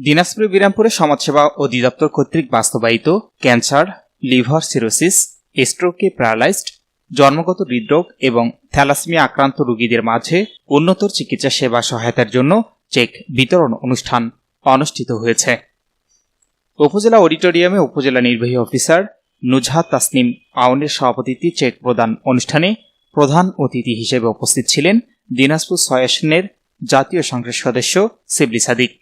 দিনাজপুর বিরামপুরে সমাজসেবা অধিদপ্তর কর্তৃক বাস্তবায়িত ক্যান্সার, লিভার সিরোসিস স্ট্রোকে প্যারালাইজড, জন্মগত হৃদরোগ এবং থ্যালাসমিয়া আক্রান্ত রোগীদের মাঝে উন্নতর চিকিৎসা সেবা সহায়তার জন্য চেক বিতরণ অনুষ্ঠান অনুষ্ঠিত হয়েছে। উপজেলা অডিটোরিয়ামে উপজেলা নির্বাহী অফিসার নুজহাত তাসনিম আউনের সভাপতিত্বে চেক প্রদান অনুষ্ঠানে প্রধান অতিথি হিসেবে উপস্থিত ছিলেন দিনাজপুর ছয় আসনের জাতীয় সংসদ সদস্য শিবলি সাদিক।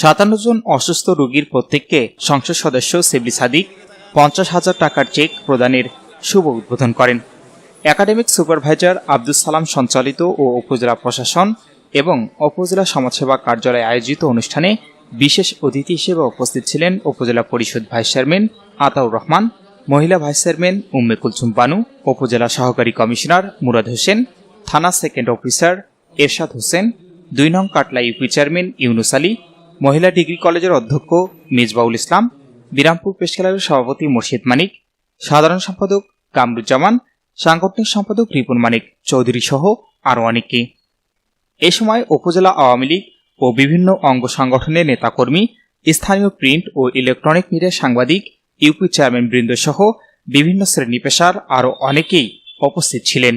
সাতান্ন জন অসুস্থ রোগীর প্রত্যেককে সংসদ সদস্য শিবলি সাদিক পঞ্চাশ হাজার টাকার চেক প্রদানের শুভ উদ্বোধন করেন। একাডেমিক সুপারভাইজার আব্দুল সালাম সঞ্চালিত ও উপজেলা প্রশাসন এবং উপজেলা সমাজসেবা কার্যালয়ে আয়োজিত অনুষ্ঠানে বিশেষ অতিথি হিসেবে উপস্থিত ছিলেন উপজেলা পরিষদ ভাইস চেয়ারম্যান আতাউর রহমান, মহিলা ভাইস চেয়ারম্যান উম্মে কুলসুম বানু, উপজেলা সহকারী কমিশনার মুরাদ হোসেন, থানা সেকেন্ড অফিসার এরশাদ হোসেন, দুই নং কাটলা ইউপি চেয়ারম্যান ইউনুস আলী মহিলা ডিগ্রি কলেজের অধ্যক্ষ মিজবাউল ইসলাম, বিরামপুর প্রেস ক্লাবের সভাপতি মুর্শিদ মানিক, সাধারণ সম্পাদক কামরুজ্জামান, সাংগঠনিক সম্পাদক রিপুন মানিক চৌধুরী সহ আরও অনেকে এ সময় উপজেলা আওয়ামী লীগ ও বিভিন্ন অঙ্গ সংগঠনের নেতাকর্মী, স্থানীয় প্রিন্ট ও ইলেকট্রনিক মিডিয়ার সাংবাদিক, ইউপি চেয়ারম্যান বৃন্দ সহ বিভিন্ন শ্রেণি পেশার আরও অনেকেই উপস্থিত ছিলেন।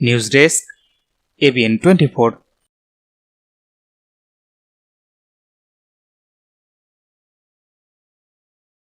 News desk ABN twenty four.